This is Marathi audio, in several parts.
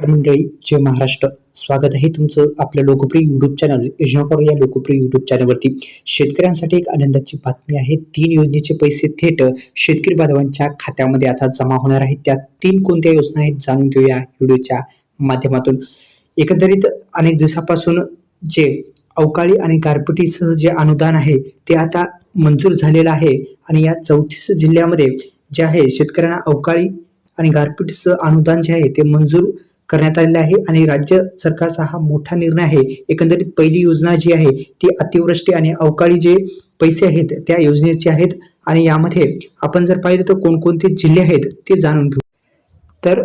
मंडळी जय महाराष्ट्र. स्वागत आहे तुमचं आपल्या लोकप्रिय युट्यूब चॅनल योजनाकर या लोकप्रिय युट्यूब चॅनलवरती शेतकऱ्यांसाठी एक आनंदाची बातमी आहे. तीन योजनेचे पैसे थेट शेतकरी बांधवांच्या खात्यामध्ये आता जमा होणार आहेत. त्या तीन कोणत्या योजना आहेत जाणून घेऊया व्हिडिओच्या माध्यमातून. एकंदरीत अनेक दिवसापासून जे अवकाळी आणि गारपिटीसह जे अनुदान आहे ते आता मंजूर झालेलं आहे. आणि या चौतीस जिल्ह्यामध्ये जे आहे शेतकऱ्यांना अवकाळी आणि गारपीटचं अनुदान जे आहे ते मंजूर करण्यात आलेला आहे आणि राज्य सरकारचा हा मोठा निर्णय आहे. एकंदरीत पहिली योजना जी आहे ती अतिवृष्टी आणि अवकाळी जे पैसे आहेत त्या योजनेचे आहेत आणि यामध्ये आपण जर पाहिलं तर कोणकोणते जिल्हे आहेत ते जाणून घेऊ. तर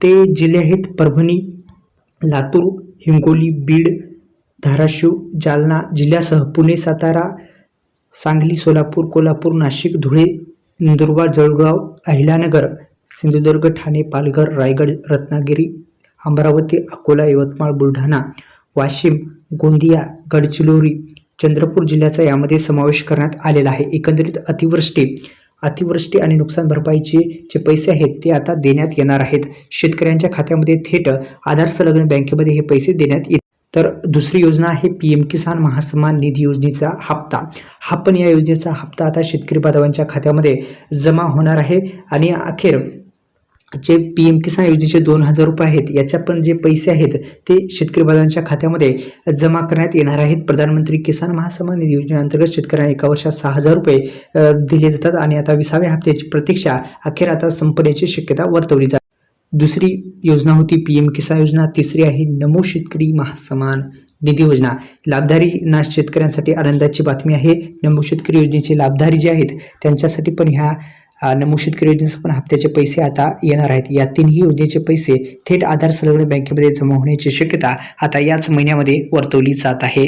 ते जिल्हे आहेत परभणी लातूर हिंगोली बीड धाराशिव जालना जिल्ह्यासह पुणे सातारा सांगली सोलापूर कोल्हापूर नाशिक धुळे नंदुरबार जळगाव अहिल्यानगर सिंधुदुर्ग ठाणे पालघर रायगड रत्नागिरी अमरावती अकोला यवतमाळ बुलढाणा वाशिम गोंदिया गडचिरोली चंद्रपूर जिल्ह्याचा यामध्ये समावेश करण्यात आलेला आहे. एकंदरीत अतिवृष्टी अतिवृष्टी आणि नुकसान भरपाईचे जे पैसे आहेत ते आता देण्यात येणार आहेत. शेतकऱ्यांच्या खात्यामध्ये थेट आधार संलग्न बँकेमध्ये हे पैसे देण्यात येत तर दुसरी योजना आहे पी एम किसान महासन्मान निधी योजनेचा हप्ता. हा पण या योजनेचा हप्ता आता शेतकरी बांधवांच्या खात्यामध्ये जमा होणार आहे आणि अखेर जे पी एम किसान योजनेचे दोन हजार रुपये आहेत याच्या पण जे पैसे आहेत ते शेतकरी बांधवांच्या खात्यामध्ये जमा करण्यात येणार आहेत. प्रधानमंत्री किसान महासन्मान निधी योजनेअंतर्गत शेतकऱ्यांना एका वर्षात सहा हजार रुपये दिले जातात आणि आता विसाव्या हप्त्याची प्रतीक्षा अखेर आता संपण्याची शक्यता वर्तवली जाते दुसरी योजना होती पी एम किसान योजना तिसरी आहे नमो शेतकरी महासमान निधी योजना. लाभधारी ना शेतकऱ्यांसाठी आनंदाची बातमी आहे. नमो शेतकरी योजनेचे लाभधारी जे आहेत त्यांच्यासाठी पण ह्या अ, शेतकरी योजनेचे पण हप्त्याचे पैसे आता येणार आहेत. या तीनही योजनेचे पैसे थेट आधार संलग्न बँकेमध्ये जमा होण्याची शक्यता आता याच महिन्यामध्ये वर्तवली जात आहे.